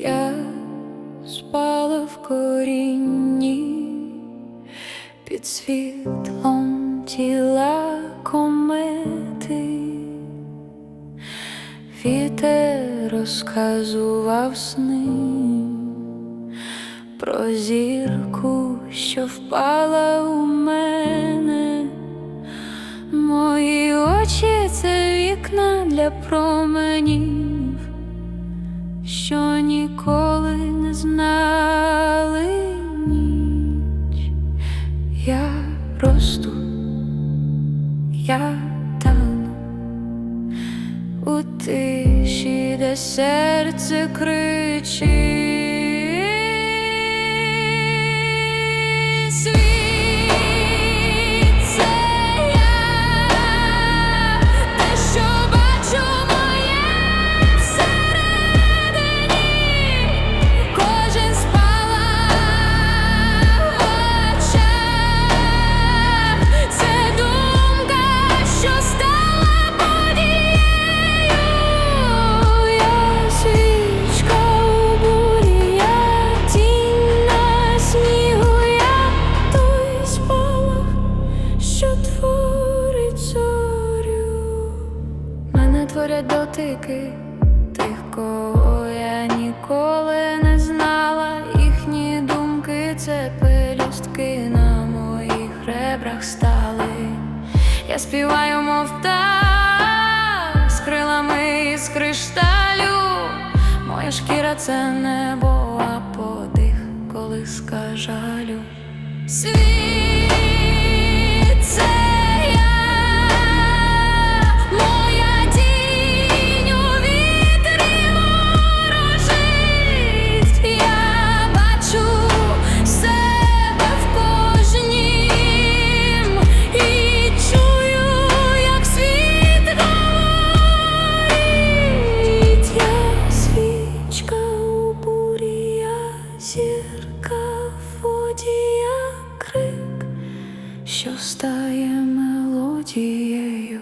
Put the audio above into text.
я спала в корінні під світлом тіла комети, вітер розказував сни про зірку, що впала у мене, мої очі це вікна для променів. Знали ніч. Я росту, я тану у тиші, де серце кричить. Мене дотики тих, кого я ніколи не знала. Їхні думки це пелюстки на моїх ребрах стали. Я співаю, мов птах з крилами із кришталю. Моя шкіра це небо, а подих, коли скажалю. Світ зірка водія крик, що стає мелодією.